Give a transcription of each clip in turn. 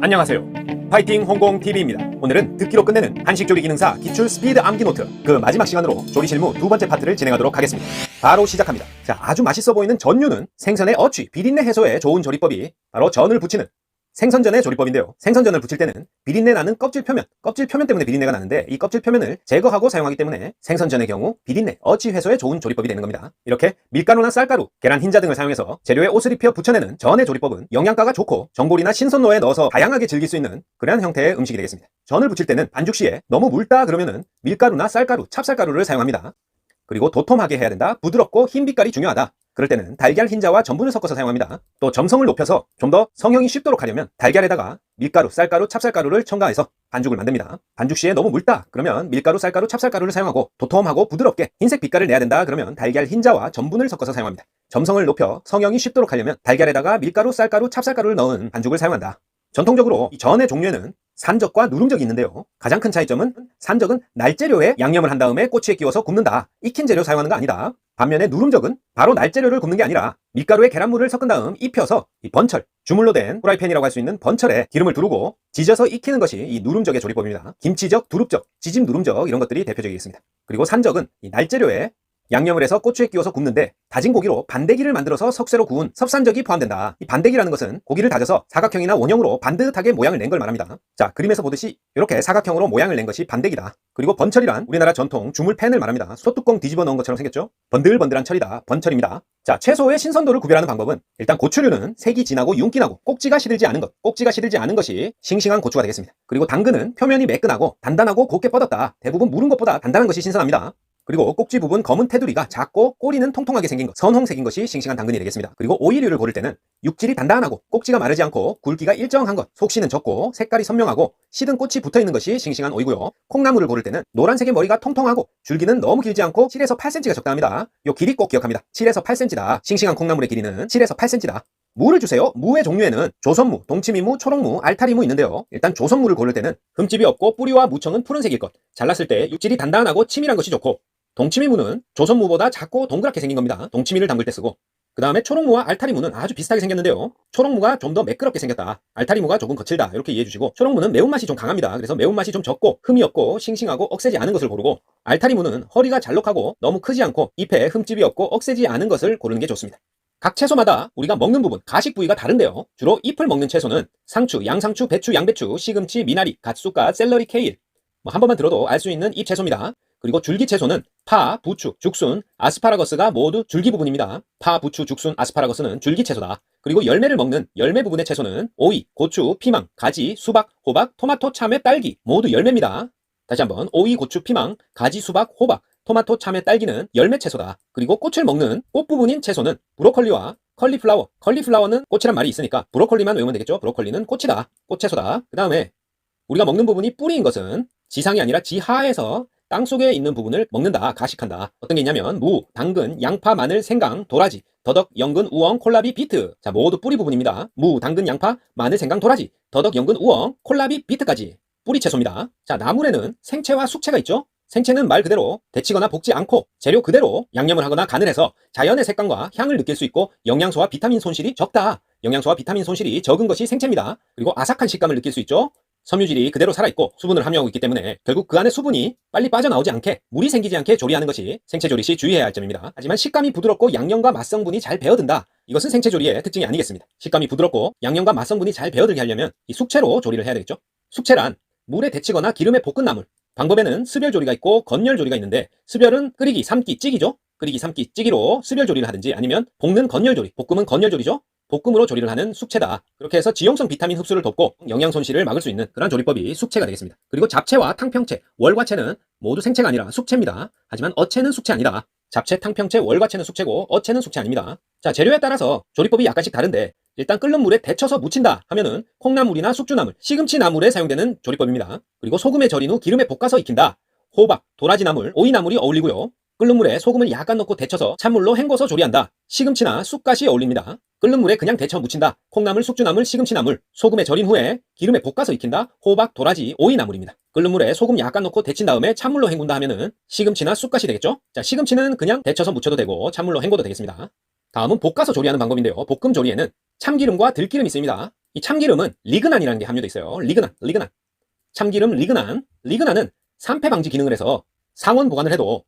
안녕하세요. 파이팅 홍콩 TV입니다. 오늘은 듣기로 끝내는 한식 조리 기능사 기출 스피드 암기 노트 그 마지막 시간으로 조리 실무 두 번째 파트를 진행하도록 하겠습니다. 바로 시작합니다. 자, 아주 맛있어 보이는 전류는 생선의 어취, 비린내 해소에 좋은 조리법이 바로 전을 붙이는 생선전의 조리법인데요. 생선전을 붙일 때는 비린내 나는 껍질 표면, 껍질 표면 때문에 비린내가 나는데 이 껍질 표면을 제거하고 사용하기 때문에 생선전의 경우 비린내, 어치 해소에 좋은 조리법이 되는 겁니다. 이렇게 밀가루나 쌀가루, 계란 흰자 등을 사용해서 재료에 옷을 입혀 붙여내는 전의 조리법은 영양가가 좋고 전골이나 신선로에 넣어서 다양하게 즐길 수 있는 그러한 형태의 음식이 되겠습니다. 전을 붙일 때는 반죽 시에 너무 묽다 그러면은 밀가루나 쌀가루, 찹쌀가루를 사용합니다. 그리고 도톰하게 해야 된다. 부드럽고 흰 빛깔이 중요하다. 그럴 때는 달걀 흰자와 전분을 섞어서 사용합니다. 또 점성을 높여서 좀 더 성형이 쉽도록 하려면 달걀에다가 밀가루, 쌀가루, 찹쌀가루를 첨가해서 반죽을 만듭니다. 반죽 시에 너무 묽다 그러면 밀가루, 쌀가루, 찹쌀가루를 사용하고 도톰하고 부드럽게 흰색 빛깔을 내야 된다 그러면 달걀 흰자와 전분을 섞어서 사용합니다. 점성을 높여 성형이 쉽도록 하려면 달걀에다가 밀가루, 쌀가루, 찹쌀가루를 넣은 반죽을 사용한다. 전통적으로 이 전의 종류에는 산적과 누룽적이 있는데요. 가장 큰 차이점은 산적은 날재료에 양념을 한 다음에 꼬치에 끼워서 굽는다. 익힌 재료 사용하는 거 아니다. 반면에 누룽적은 바로 날재료를 굽는 게 아니라 밀가루에 계란물을 섞은 다음 입혀서 이 번철, 주물로 된 프라이팬이라고 할 수 있는 번철에 기름을 두르고 지져서 익히는 것이 이 누룽적의 조리법입니다. 김치적, 두릅적, 지짐 누룽적 이런 것들이 대표적이겠습니다. 그리고 산적은 이 날재료에 양념을 해서 고추에 끼워서 굽는데 다진 고기로 반대기를 만들어서 석쇠로 구운 섭산적이 포함된다. 이 반대기라는 것은 고기를 다져서 사각형이나 원형으로 반듯하게 모양을 낸 걸 말합니다. 자, 그림에서 보듯이 이렇게 사각형으로 모양을 낸 것이 반대기다. 그리고 번철이란 우리나라 전통 주물팬을 말합니다. 소뚜껑 뒤집어 넣은 것처럼 생겼죠? 번들번들한 철이다. 번철입니다. 자, 채소의 신선도를 구별하는 방법은 일단 고추류는 색이 진하고 윤기 나고 꼭지가 시들지 않은 것, 꼭지가 시들지 않은 것이 싱싱한 고추가 되겠습니다. 그리고 당근은 표면이 매끈하고 단단하고 곱게 뻗었다. 대부분 무른 것보다 단단한 것이 신선합니다. 그리고 꼭지 부분 검은 테두리가 작고 꼬리는 통통하게 생긴 것, 선홍색인 것이 싱싱한 당근이 되겠습니다. 그리고 오이류를 고를 때는 육질이 단단하고 꼭지가 마르지 않고 굵기가 일정한 것, 속씨는 적고 색깔이 선명하고 시든 꽃이 붙어있는 것이 싱싱한 오이고요. 콩나물을 고를 때는 노란색의 머리가 통통하고 줄기는 너무 길지 않고 7에서 8cm가 적당합니다. 요 길이 꼭 기억합니다. 7에서 8cm다. 싱싱한 콩나물의 길이는 7에서 8cm다. 무를 주세요. 무의 종류에는 조선무, 동치미무, 초록무, 알타리무 있는데요. 일단 조선무를 고를 때는 흠집이 없고 뿌리와 무청은 푸른색일 것. 잘랐을 때 육질이 단단하고 치밀한 것이 좋고 동치미 무는 조선 무보다 작고 동그랗게 생긴 겁니다. 동치미를 담글 때 쓰고 그 다음에 초록무와 알타리무는 아주 비슷하게 생겼는데요. 초록무가 좀 더 매끄럽게 생겼다. 알타리무가 조금 거칠다. 이렇게 이해해 주시고 초록무는 매운맛이 좀 강합니다. 그래서 매운맛이 좀 적고 흠이 없고 싱싱하고 억세지 않은 것을 고르고 알타리무는 허리가 잘록하고 너무 크지 않고 잎에 흠집이 없고 억세지 않은 것을 고르는 게 좋습니다. 각 채소마다 우리가 먹는 부분, 가식 부위가 다른데요. 주로 잎을 먹는 채소는 상추, 양상추, 배추, 양배추, 시금치, 미나리, 갓쑥갓, 샐러리, 케일. 뭐 한 번만 들어도 알 수 있는 잎 채소입니다. 그리고 줄기 채소는 파, 부추, 죽순, 아스파라거스가 모두 줄기 부분입니다. 파, 부추, 죽순, 아스파라거스는 줄기 채소다. 그리고 열매를 먹는 열매 부분의 채소는 오이, 고추, 피망, 가지, 수박, 호박, 토마토, 참외, 딸기 모두 열매입니다. 다시 한번 오이, 고추, 피망, 가지, 수박, 호박, 토마토, 참외, 딸기는 열매 채소다. 그리고 꽃을 먹는 꽃 부분인 채소는 브로콜리와 컬리플라워. 컬리플라워는 꽃이란 말이 있으니까 브로콜리만 외우면 되겠죠. 브로콜리는 꽃이다. 꽃채소다. 그 다음에 우리가 먹는 부분이 뿌리인 것은 지상이 아니라 지하에서 땅 속에 있는 부분을 먹는다, 가식한다. 어떤 게 있냐면 무, 당근, 양파, 마늘, 생강, 도라지, 더덕, 연근, 우엉, 콜라비, 비트. 자, 모두 뿌리 부분입니다. 무, 당근, 양파, 마늘, 생강, 도라지, 더덕, 연근, 우엉, 콜라비, 비트까지. 뿌리 채소입니다. 자, 나물에는 생채와 숙채가 있죠? 생채는 말 그대로 데치거나 볶지 않고 재료 그대로 양념을 하거나 간을 해서 자연의 색감과 향을 느낄 수 있고 영양소와 비타민 손실이 적다. 영양소와 비타민 손실이 적은 것이 생채입니다. 그리고 아삭한 식감을 느낄 수 있죠? 섬유질이 그대로 살아있고 수분을 함유하고 있기 때문에 결국 그 안에 수분이 빨리 빠져나오지 않게 물이 생기지 않게 조리하는 것이 생채 조리 시 주의해야 할 점입니다. 하지만 식감이 부드럽고 양념과 맛성분이 잘 배어든다. 이것은 생채 조리의 특징이 아니겠습니다. 식감이 부드럽고 양념과 맛성분이 잘 배어들게 하려면 이 숙채로 조리를 해야 되겠죠. 숙채란 물에 데치거나 기름에 볶은 나물. 방법에는 스별 조리가 있고 건열 조리가 있는데 스별은 끓이기, 삶기, 찌기죠. 끓이기, 삶기, 찌기로 스별 조리를 하든지 아니면 볶는 건열 조리, 볶음은 건열 조리죠. 볶음으로 조리를 하는 숙채다. 그렇게 해서 지용성 비타민 흡수를 돕고 영양 손실을 막을 수 있는 그런 조리법이 숙채가 되겠습니다. 그리고 잡채와 탕평채, 월과채는 모두 생채가 아니라 숙채입니다. 하지만 어채는 숙채 아니다. 잡채, 탕평채, 월과채는 숙채고 어채는 숙채 아닙니다. 자, 재료에 따라서 조리법이 약간씩 다른데 일단 끓는 물에 데쳐서 무친다 하면은 콩나물이나 숙주나물, 시금치 나물에 사용되는 조리법입니다. 그리고 소금에 절인 후 기름에 볶아서 익힌다. 호박, 도라지나물, 오이나물이 어울리고요. 끓는 물에 소금을 약간 넣고 데쳐서 찬물로 헹궈서 조리한다. 시금치나 쑥갓이 어울립니다. 끓는 물에 그냥 데쳐 무친다. 콩나물, 숙주나물, 시금치나물, 소금에 절인 후에 기름에 볶아서 익힌다. 호박, 도라지, 오이나물입니다. 끓는 물에 소금 약간 넣고 데친 다음에 찬물로 헹군다 하면은 시금치나 쑥갓이 되겠죠? 자, 시금치는 그냥 데쳐서 무쳐도 되고 찬물로 헹궈도 되겠습니다. 다음은 볶아서 조리하는 방법인데요. 볶음 조리에는 참기름과 들기름이 있습니다. 이 참기름은 리그난이라는 게 함유되어 있어요. 리그난, 리그난. 참기름 리그난, 리그난은 산패 방지 기능을 해서 상온 보관을 해도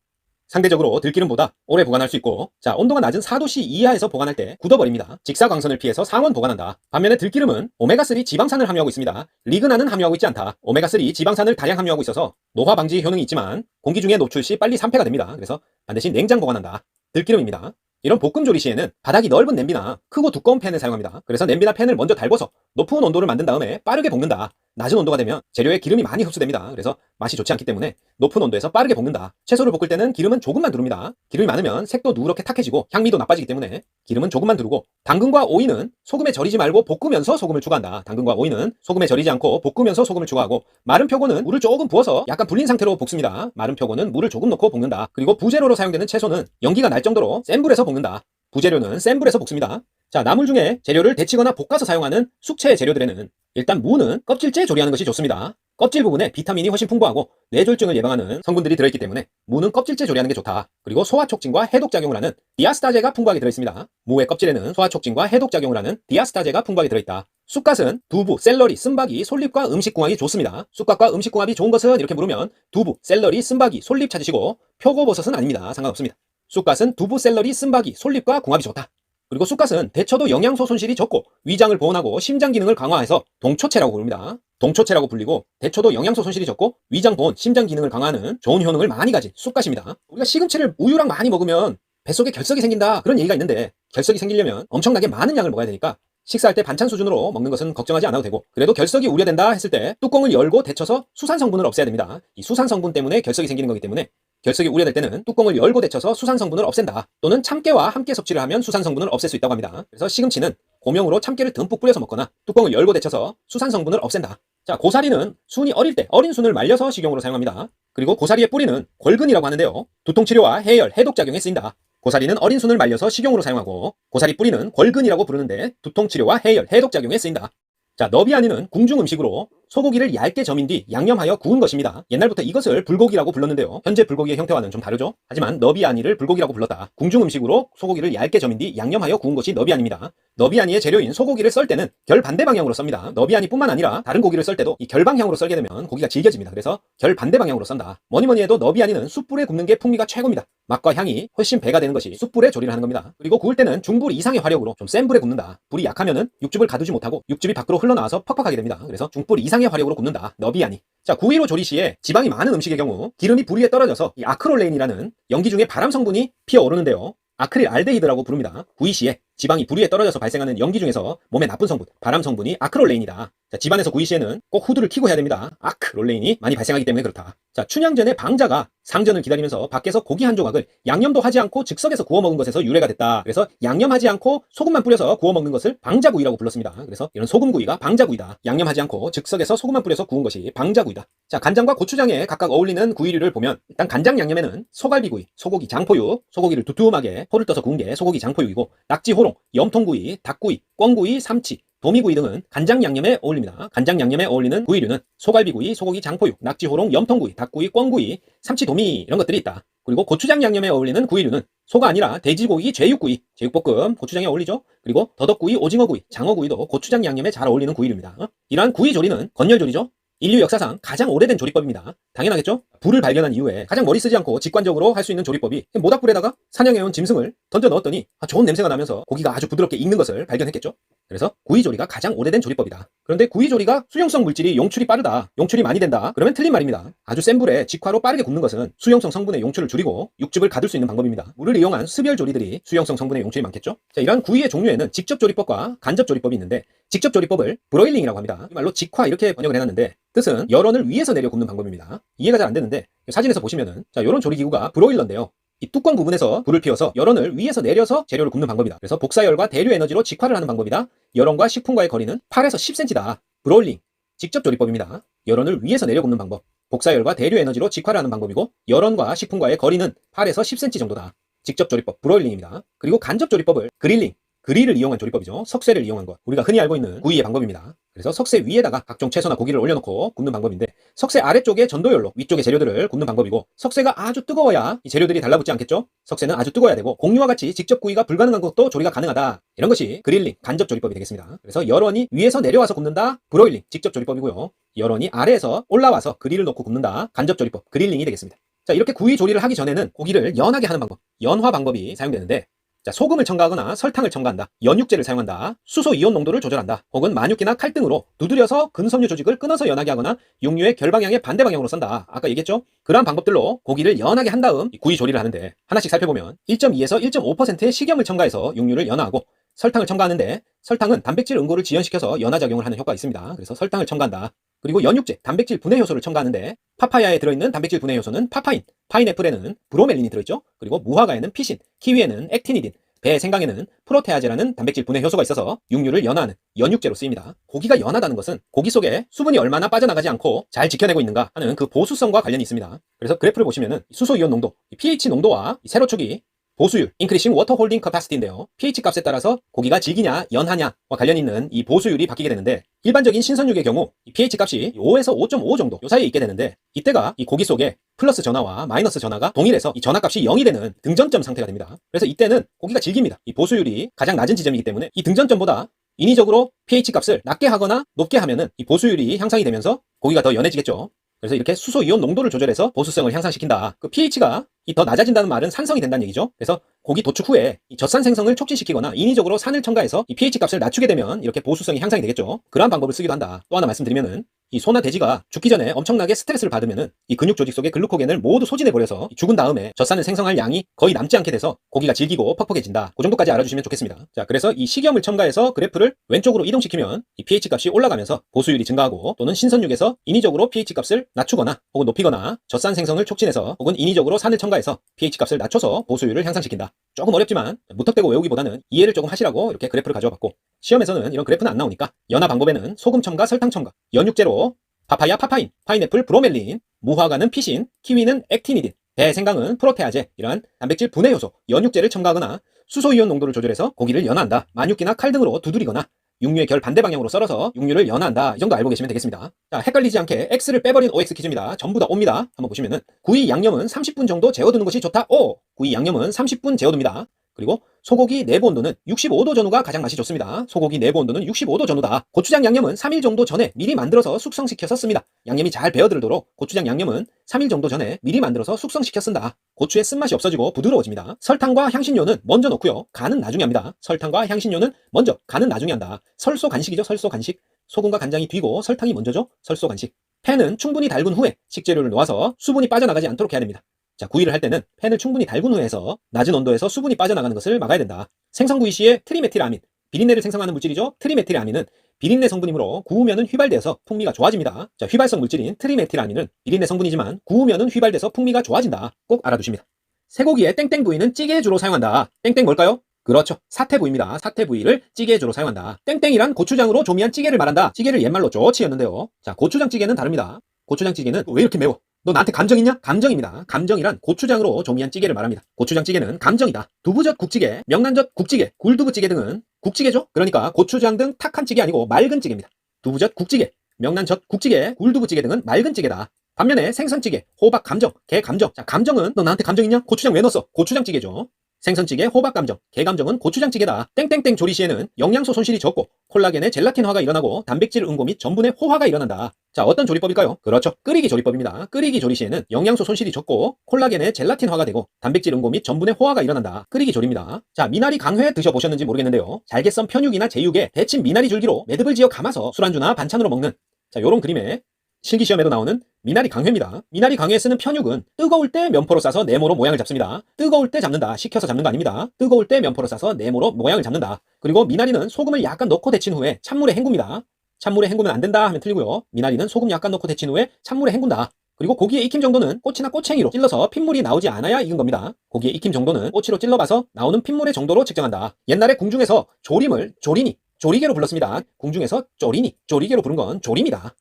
상대적으로 들기름보다 오래 보관할 수 있고 자 온도가 낮은 4도씨 이하에서 보관할 때 굳어버립니다. 직사광선을 피해서 상온 보관한다. 반면에 들기름은 오메가3 지방산을 함유하고 있습니다. 리그난은 함유하고 있지 않다. 오메가3 지방산을 다량 함유하고 있어서 노화 방지 효능이 있지만 공기 중에 노출 시 빨리 산패가 됩니다. 그래서 반드시 냉장 보관한다. 들기름입니다. 이런 볶음 조리 시에는 바닥이 넓은 냄비나 크고 두꺼운 팬을 사용합니다. 그래서 냄비나 팬을 먼저 달궈서 높은 온도를 만든 다음에 빠르게 볶는다. 낮은 온도가 되면 재료에 기름이 많이 흡수됩니다. 그래서 맛이 좋지 않기 때문에 높은 온도에서 빠르게 볶는다. 채소를 볶을 때는 기름은 조금만 두릅니다. 기름이 많으면 색도 누렇게 탁해지고 향미도 나빠지기 때문에 기름은 조금만 두르고 당근과 오이는 소금에 절이지 말고 볶으면서 소금을 추가한다. 당근과 오이는 소금에 절이지 않고 볶으면서 소금을 추가하고 마른 표고는 물을 조금 부어서 약간 불린 상태로 볶습니다. 마른 표고는 물을 조금 넣고 볶는다. 그리고 부재료로 사용되는 채소는 연기가 날 정도로 센 불에서 볶는다. 부재료는 센 불에서 볶습니다. 자, 나물 중에 재료를 데치거나 볶아서 사용하는 숙체 재료들에는 일단 무는 껍질째 조리하는 것이 좋습니다. 껍질 부분에 비타민이 훨씬 풍부하고 뇌졸중을 예방하는 성분들이 들어있기 때문에 무는 껍질째 조리하는 게 좋다. 그리고 소화 촉진과 해독 작용을 하는 디아스타제가 풍부하게 들어있습니다. 무의 껍질에는 소화 촉진과 해독 작용을 하는 디아스타제가 풍부하게 들어있다. 쑥갓은 두부, 샐러리, 쓴바기, 솔잎과 음식궁합이 좋습니다. 쑥갓과 음식궁합이 좋은 것은 이렇게 물으면 두부, 샐러리, 쓴바기, 솔잎 찾으시고 표고버섯은 아닙니다. 상관없습니다. 쑥갓은 두부, 샐러리, 쓴바기, 솔잎과 궁합이 좋다. 그리고 쑥갓은 데쳐도 영양소 손실이 적고 위장을 보온하고 심장 기능을 강화해서 동초체라고 부릅니다. 동초체라고 불리고 데쳐도 영양소 손실이 적고 위장 보온, 심장 기능을 강화하는 좋은 효능을 많이 가진 쑥갓입니다. 우리가 시금치를 우유랑 많이 먹으면 뱃속에 결석이 생긴다 그런 얘기가 있는데 결석이 생기려면 엄청나게 많은 양을 먹어야 되니까 식사할 때 반찬 수준으로 먹는 것은 걱정하지 않아도 되고 그래도 결석이 우려된다 했을 때 뚜껑을 열고 데쳐서 수산 성분을 없애야 됩니다. 이 수산 성분 때문에 결석이 생기는 거기 때문에 결석이 우려될 때는 뚜껑을 열고 데쳐서 수산 성분을 없앤다. 또는 참깨와 함께 섭취를 하면 수산 성분을 없앨 수 있다고 합니다. 그래서 시금치는 고명으로 참깨를 듬뿍 뿌려서 먹거나 뚜껑을 열고 데쳐서 수산 성분을 없앤다. 자, 고사리는 순이 어릴 때 어린 순을 말려서 식용으로 사용합니다. 그리고 고사리의 뿌리는 골근이라고 하는데요. 두통치료와 해열, 해독작용에 쓰인다. 고사리는 어린 순을 말려서 식용으로 사용하고 고사리 뿌리는 골근이라고 부르는데 두통치료와 해열, 해독작용에 쓰인다. 자, 너비아니는 궁중 음식으로 소고기를 얇게 점인 뒤 양념하여 구운 것입니다. 옛날부터 이것을 불고기라고 불렀는데요. 현재 불고기의 형태와는 좀 다르죠? 하지만 너비아니를 불고기라고 불렀다. 궁중 음식으로 소고기를 얇게 점인 뒤 양념하여 구운 것이 너비아니입니다. 너비아니의 재료인 소고기를 썰 때는 결반대 방향으로 썹니다. 너비아니뿐만 아니라 다른 고기를 썰 때도 이 결방향으로 썰게 되면 고기가 질겨집니다. 그래서 결반대 방향으로 썬다. 뭐니 뭐니 해도 너비아니는 숯불에 굽는 게 풍미가 최고입니다. 맛과 향이 훨씬 배가 되는 것이 숯불에 조리를 하는 겁니다. 그리고 구울 때는 중불 이상의 화력으로 좀 센 불에 굽는다. 불이 약하면은 육즙을 가두지 못하고 육즙이 밖으로 흘러나와서 퍽퍽하게 됩니다. 그래서 중불 이상의 화력으로 굽는다. 너비아니. 자, 구이로 조리 시에 지방이 많은 음식의 경우 기름이 불 위에 떨어져서 이 아크롤레인이라는 연기 중에 발암 성분이 피어오르는데요. 아크릴 알데히드라고 부릅니다. 구이 시에 지방이 불 위에 떨어져서 발생하는 연기 중에서 몸에 나쁜 성분, 발암 성분이 아크롤레인이다. 자, 집안에서 구이 시에는 꼭 후드를 키고 해야 됩니다. 아크 롤레인이 많이 발생하기 때문에 그렇다. 자, 춘향전의 방자가 상전을 기다리면서 밖에서 고기 한 조각을 양념도 하지 않고 즉석에서 구워 먹은 것에서 유래가 됐다. 그래서 양념하지 않고 소금만 뿌려서 구워 먹는 것을 방자구이라고 불렀습니다. 그래서 이런 소금구이가 방자구이다. 양념하지 않고 즉석에서 소금만 뿌려서 구운 것이 방자구이다. 자, 간장과 고추장에 각각 어울리는 구이류를 보면 일단 간장 양념에는 소갈비구이, 소고기 장포육, 소고기를 두툼하게 포를 떠서 구운 게 소고기 장포육이고 낙지 호롱, 염통구이, 닭구이, 꿩구이, 삼치, 도미구이 등은 간장 양념에 어울립니다. 간장 양념에 어울리는 구이류는 소갈비구이, 소고기 장포육, 낙지호롱, 염통구이, 닭구이, 꿩구이, 삼치 도미 이런 것들이 있다. 그리고 고추장 양념에 어울리는 구이류는 소가 아니라 돼지고기, 제육구이, 제육볶음, 고추장에 어울리죠. 그리고 더덕구이, 오징어구이, 장어구이도 고추장 양념에 잘 어울리는 구이류입니다. 어? 이러한 구이 조리는 건열조리죠. 인류 역사상 가장 오래된 조리법입니다. 당연하겠죠? 불을 발견한 이후에 가장 머리 쓰지 않고 직관적으로 할 수 있는 조리법이 모닥불에다가 사냥해온 짐승을 던져 넣었더니 아, 좋은 냄새가 나면서 고기가 아주 부드럽게 익는 것을 발견했겠죠? 그래서 구이조리가 가장 오래된 조리법이다. 그런데 구이조리가 수용성 물질이 용출이 빠르다, 용출이 많이 된다. 그러면 틀린 말입니다. 아주 센 불에 직화로 빠르게 굽는 것은 수용성 성분의 용출을 줄이고 육즙을 가둘 수 있는 방법입니다. 물을 이용한 수별 조리들이 수용성 성분의 용출이 많겠죠? 자, 이러한 구이의 종류에는 직접 조리법과 간접 조리법이 있는데 직접 조리법을 브로일링이라고 합니다. 이 말로 직화 이렇게 번역을 해놨는데 뜻은 열원을 위에서 내려 굽는 방법입니다. 이해가 잘 안 되는데 사진에서 보시면은 자 이런 조리기구가 브로일러인데요. 이 뚜껑 부분에서 불을 피워서 열원을 위에서 내려서 재료를 굽는 방법이다. 그래서 복사열과 대류 에너지로 직화를 하는 방법이다. 열원과 식품과의 거리는 8에서 10cm다. 브로일링 직접 조리법입니다. 열원을 위에서 내려 굽는 방법. 복사열과 대류 에너지로 직화를 하는 방법이고 열원과 식품과의 거리는 8에서 10cm 정도다. 직접 조리법 브로일링입니다. 그리고 간접 조리법을 그릴링 그릴을 이용한 조리법이죠. 석쇠를 이용한 것. 우리가 흔히 알고 있는 구이의 방법입니다. 그래서 석쇠 위에다가 각종 채소나 고기를 올려놓고 굽는 방법인데 석쇠 아래쪽에 전도열로 위쪽에 재료들을 굽는 방법이고 석쇠가 아주 뜨거워야 이 재료들이 달라붙지 않겠죠? 석쇠는 아주 뜨거워야 되고 공유와 같이 직접 구이가 불가능한 것도 조리가 가능하다. 이런 것이 그릴링 간접 조리법이 되겠습니다. 그래서 열원이 위에서 내려와서 굽는다. 브로일링 직접 조리법이고요. 열원이 아래에서 올라와서 그릴을 놓고 굽는다. 간접 조리법 그릴링이 되겠습니다. 자 이렇게 구이 조리를 하기 전에는 고기를 연하게 하는 방법 연화 방법이 사용되는데 자, 소금을 첨가하거나 설탕을 첨가한다. 연육제를 사용한다. 수소 이온 농도를 조절한다. 혹은 마뇽기나 칼등으로 두드려서 근섬유 조직을 끊어서 연하게 하거나 육류의 결방향의 반대 방향으로 썬다. 아까 얘기했죠? 그러한 방법들로 고기를 연하게 한 다음 구이 조리를 하는데 하나씩 살펴보면 1.2에서 1.5%의 식염을 첨가해서 육류를 연화하고 설탕을 첨가하는데 설탕은 단백질 응고를 지연시켜서 연화 작용을 하는 효과가 있습니다. 그래서 설탕을 첨가한다. 그리고 연육제, 단백질 분해 효소를 첨가하는데 파파야에 들어있는 단백질 분해 효소는 파파인, 파인애플에는 브로멜린이 들어있죠. 그리고 무화과에는 피신, 키위에는 액티니딘, 배 생강에는 프로테아제라는 단백질 분해 효소가 있어서 육류를 연화하는 연육제로 쓰입니다. 고기가 연하다는 것은 고기 속에 수분이 얼마나 빠져나가지 않고 잘 지켜내고 있는가 하는 그 보수성과 관련이 있습니다. 그래서 그래프를 보시면은 수소 이온 농도, pH 농도와 세로축이 보수율, increasing water holding capacity인데요. pH 값에 따라서 고기가 질기냐, 연하냐와 관련 있는 이 보수율이 바뀌게 되는데 일반적인 신선육의 경우 이 pH 값이 5에서 5.5 정도 요 사이에 있게 되는데 이때가 이 고기 속에 플러스 전하와 마이너스 전하가 동일해서 이 전하값이 0이 되는 등전점 상태가 됩니다. 그래서 이때는 고기가 질깁니다. 이 보수율이 가장 낮은 지점이기 때문에 이 등전점보다 인위적으로 pH 값을 낮게 하거나 높게 하면은 이 보수율이 향상이 되면서 고기가 더 연해지겠죠. 그래서 이렇게 수소 이온 농도를 조절해서 보수성을 향상시킨다. 그 pH가 이 더 낮아진다는 말은 산성이 된다는 얘기죠. 그래서 고기 도축 후에 이 젖산 생성을 촉진시키거나 인위적으로 산을 첨가해서 이 pH 값을 낮추게 되면 이렇게 보수성이 향상이 되겠죠. 그러한 방법을 쓰기도 한다. 또 하나 말씀드리면은 이 소나 돼지가 죽기 전에 엄청나게 스트레스를 받으면은 이 근육 조직 속의 글루코겐을 모두 소진해 버려서 죽은 다음에 젖산을 생성할 양이 거의 남지 않게 돼서 고기가 질기고 퍽퍽해진다. 그 정도까지 알아주시면 좋겠습니다. 자, 그래서 이 식염을 첨가해서 그래프를 왼쪽으로 이동시키면 이 pH 값이 올라가면서 보수율이 증가하고 또는 신선육에서 인위적으로 pH 값을 낮추거나 혹은 높이거나 젖산 생성을 촉진해서 혹은 인위적으로 산을 첨가해서 pH 값을 낮춰서 보수율을 향상시킨다. 조금 어렵지만 무턱대고 외우기보다는 이해를 조금 하시라고 이렇게 그래프를 가져와 봤고 시험에서는 이런 그래프는 안 나오니까 연화 방법에는 소금 첨가, 설탕 첨가, 연육제로 파파야 파파인, 파인애플 브로멜린, 무화과는 피신, 키위는 액티니딘, 배 생강은 프로테아제 이러한 단백질 분해 효소, 연육제를 첨가하거나 수소 이온 농도를 조절해서 고기를 연화한다. 마뇽기나 칼 등으로 두드리거나 육류의 결 반대 방향으로 썰어서 육류를 연화한다. 이 정도 알고 계시면 되겠습니다. 자, 헷갈리지 않게 X를 빼버린 OX 퀴즈입니다. 전부 다 O입니다. 한번 보시면은 구이 양념은 30분 정도 재워두는 것이 좋다. O. 구이 양념은 30분 재워둡니다. 그리고 소고기 내부 온도는 65도 전후가 가장 맛이 좋습니다. 소고기 내부 온도는 65도 전후다. 고추장 양념은 3일 정도 전에 미리 만들어서 숙성시켜서 씁니다. 양념이 잘 배어들도록 고추장 양념은 3일 정도 전에 미리 만들어서 숙성시켜 쓴다. 고추의 쓴맛이 없어지고 부드러워집니다. 설탕과 향신료는 먼저 넣고요. 간은 나중에 합니다. 설탕과 향신료는 먼저, 간은 나중에 한다. 설소 간식이죠. 설소 간식. 소금과 간장이 뒤고 설탕이 먼저죠. 설소 간식. 팬은 충분히 달군 후에 식재료를 놓아서 수분이 빠져나가지 않도록 해야 됩니다. 자, 구이를 할 때는 팬을 충분히 달군 후에 해서 낮은 온도에서 수분이 빠져나가는 것을 막아야 된다. 생선구이 시에 트리메틸아민, 비린내를 생성하는 물질이죠. 트리메틸아민은 비린내 성분이므로 구우면은 휘발돼서 풍미가 좋아집니다. 자, 휘발성 물질인 트리메틸아민은 비린내 성분이지만 구우면은 휘발돼서 풍미가 좋아진다. 꼭 알아두십니다. 쇠고기의 땡땡 부위는 찌개에 주로 사용한다. 땡땡 뭘까요? 그렇죠. 사태 부위입니다. 사태 부위를 찌개에 주로 사용한다. 땡땡이란 고추장으로 조미한 찌개를 말한다. 찌개를 옛말로 쪼치였는데요. 자, 고추장 찌개는 다릅니다. 고추장 찌개는 왜 이렇게 매워? 너 나한테 감정 있냐? 감정입니다. 감정이란 고추장으로 조미한 찌개를 말합니다. 고추장 찌개는 감정이다. 두부젓 국찌개, 명란젓 국찌개, 굴두부찌개 등은 국찌개죠? 그러니까 고추장 등 탁한 찌개 아니고 맑은 찌개입니다. 두부젓 국찌개, 명란젓 국찌개, 굴두부찌개 등은 맑은 찌개다. 반면에 생선찌개, 호박 감정, 게 감정. 자, 감정은 너 나한테 감정 있냐? 고추장 왜 넣었어? 고추장 찌개죠. 생선찌개, 호박감정, 게감정은 고추장찌개다. 땡땡땡 조리 시에는 영양소 손실이 적고 콜라겐의 젤라틴화가 일어나고 단백질 응고 및 전분의 호화가 일어난다. 자, 어떤 조리법일까요? 그렇죠. 끓이기 조리법입니다. 끓이기 조리 시에는 영양소 손실이 적고 콜라겐의 젤라틴화가 되고 단백질 응고 및 전분의 호화가 일어난다. 끓이기 조리입니다. 자, 미나리 강회 드셔보셨는지 모르겠는데요. 잘게 썬 편육이나 제육에 데친 미나리 줄기로 매듭을 지어 감아서 술안주나 반찬으로 먹는 자, 요런 그림에 실기시험에도 나오는 미나리 강회입니다. 미나리 강회에 쓰는 편육은 뜨거울 때 면포로 싸서 네모로 모양을 잡습니다. 뜨거울 때 잡는다. 식혀서 잡는 거 아닙니다. 뜨거울 때 면포로 싸서 네모로 모양을 잡는다. 그리고 미나리는 소금을 약간 넣고 데친 후에 찬물에 헹굽니다. 찬물에 헹구면 안 된다 하면 틀리고요. 미나리는 소금 약간 넣고 데친 후에 찬물에 헹군다. 그리고 고기의 익힘 정도는 꼬치나 꼬챙이로 찔러서 핏물이 나오지 않아야 익은 겁니다. 고기의 익힘 정도는 꼬치로 찔러봐서 나오는 핏물의 정도로 측정한다. 옛날에 궁중에서 조림을 조리니, 조리개로 불렀습니다. 궁중에서 쪼리니, 쪼리개로 부른 건 조림이다.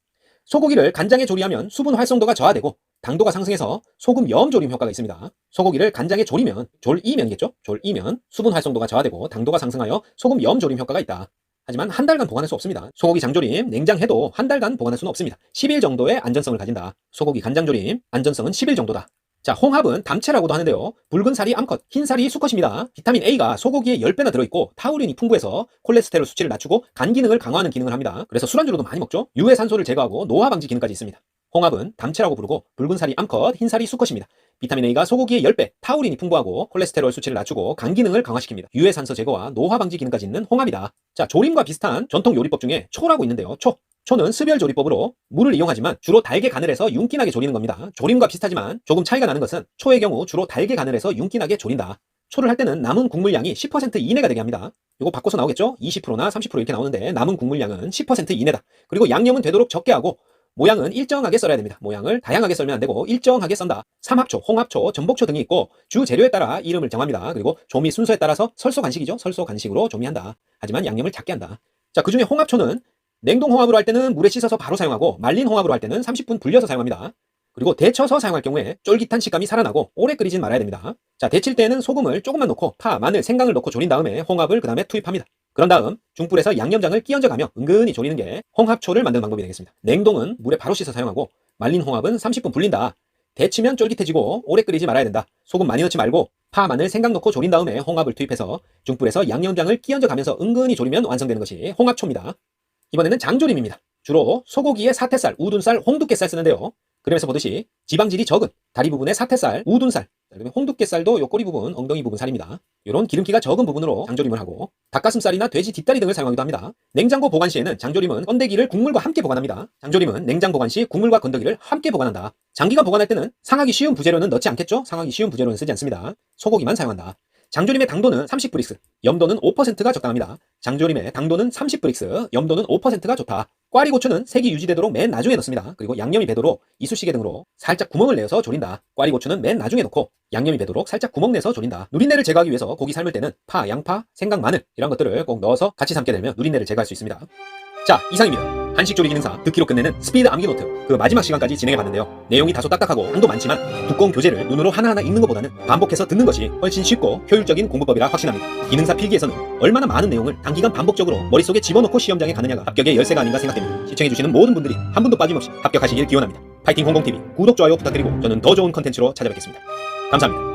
소고기를 간장에 조리하면 수분 활성도가 저하되고 당도가 상승해서 소금 염 조림 효과가 있습니다. 소고기를 간장에 조리면 졸이면이겠죠? 졸이면 수분 활성도가 저하되고 당도가 상승하여 소금 염 조림 효과가 있다. 하지만 한 달간 보관할 수 없습니다. 소고기 장조림 냉장해도 한 달간 보관할 수는 없습니다. 10일 정도의 안전성을 가진다. 소고기 간장조림 안전성은 10일 정도다. 자, 홍합은 담채라고도 하는데요. 붉은 살이 암컷, 흰 살이 수컷입니다. 비타민 A가 소고기에 10배나 들어있고 타우린이 풍부해서 콜레스테롤 수치를 낮추고 간 기능을 강화하는 기능을 합니다. 그래서 술안주로도 많이 먹죠. 유해 산소를 제거하고 노화 방지 기능까지 있습니다. 홍합은 담채라고 부르고 붉은 살이 암컷, 흰 살이 수컷입니다. 비타민 A가 소고기의 10배, 타우린이 풍부하고 콜레스테롤 수치를 낮추고 간 기능을 강화시킵니다. 유해 산소 제거와 노화 방지 기능까지 있는 홍합이다. 자, 조림과 비슷한 전통 요리법 중에 초라고 있는데요. 초. 초는 습열 조리법으로 물을 이용하지만 주로 달게 간을 해서 윤기나게 조리는 겁니다. 조림과 비슷하지만 조금 차이가 나는 것은 초의 경우 주로 달게 간을 해서 윤기나게 조린다. 초를 할 때는 남은 국물 양이 10% 이내가 되게 합니다. 이거 바꿔서 나오겠죠? 20%나 30% 이렇게 나오는데 남은 국물 양은 10% 이내다. 그리고 양념은 되도록 적게 하고 모양은 일정하게 썰어야 됩니다. 모양을 다양하게 썰면 안 되고 일정하게 썬다. 삼합초, 홍합초, 전복초 등이 있고 주 재료에 따라 이름을 정합니다. 그리고 조미 순서에 따라서 설소 간식이죠. 설소 간식으로 조미한다. 하지만 양념을 작게 한다. 자, 그 중에 홍합초는 냉동 홍합으로 할 때는 물에 씻어서 바로 사용하고 말린 홍합으로 할 때는 30분 불려서 사용합니다. 그리고 데쳐서 사용할 경우에 쫄깃한 식감이 살아나고 오래 끓이진 말아야 됩니다. 자, 데칠 때는 소금을 조금만 넣고 파, 마늘, 생강을 넣고 조린 다음에 홍합을 그 다음에 투입합니다. 그런 다음 중불에서 양념장을 끼얹어가며 은근히 조리는 게 홍합초를 만드는 방법이 되겠습니다. 냉동은 물에 바로 씻어 사용하고 말린 홍합은 30분 불린다. 데치면 쫄깃해지고 오래 끓이지 말아야 된다. 소금 많이 넣지 말고 파, 마늘, 생강 넣고 조린 다음에 홍합을 투입해서 중불에서 양념장을 끼얹어가면서 은근히 조리면 완성되는 것이 홍합초입니다. 이번에는 장조림입니다. 주로 소고기의 사태살, 우둔살, 홍두깨살 쓰는데요. 그림에서 보듯이 지방질이 적은 다리 부분의 사태살, 우둔살, 홍두깨살도 요 꼬리 부분, 엉덩이 부분 살입니다. 이런 기름기가 적은 부분으로 장조림을 하고 닭가슴살이나 돼지 뒷다리 등을 사용하기도 합니다. 냉장고 보관 시에는 장조림은 건더기를 국물과 함께 보관합니다. 장조림은 냉장 보관 시 국물과 건더기를 함께 보관한다. 장기간 보관할 때는 상하기 쉬운 부재료는 넣지 않겠죠? 상하기 쉬운 부재료는 쓰지 않습니다. 소고기만 사용한다. 장조림의 당도는 30브릭스, 염도는 5%가 적당합니다. 장조림의 당도는 30브릭스, 염도는 5%가 좋다. 꽈리 고추는 색이 유지되도록 맨 나중에 넣습니다. 그리고 양념이 배도록 이쑤시개 등으로 살짝 구멍을 내서 조린다. 꽈리 고추는 맨 나중에 넣고 양념이 배도록 살짝 구멍 내서 조린다. 누린내를 제거하기 위해서 고기 삶을 때는 파, 양파, 생강, 마늘 이런 것들을 꼭 넣어서 같이 삶게 되면 누린내를 제거할 수 있습니다. 자, 이상입니다. 한식 조리 기능사 듣기로 끝내는 스피드 암기 노트 그 마지막 시간까지 진행해봤는데요. 내용이 다소 딱딱하고 한도 많지만 두꺼운 교재를 눈으로 하나하나 읽는 것보다는 반복해서 듣는 것이 훨씬 쉽고 효율적인 공부법이라 확신합니다. 기능사 필기에서는 얼마나 많은 내용을 단기간 반복적으로 머릿속에 집어넣고 시험장에 가느냐가 합격의 열쇠가 아닌가 생각됩니다. 시청해주시는 모든 분들이 한 분도 빠짐없이 합격하시길 기원합니다. 파이팅 홍콩TV 구독, 좋아요 부탁드리고 저는 더 좋은 컨텐츠로 찾아뵙겠습니다. 감사합니다.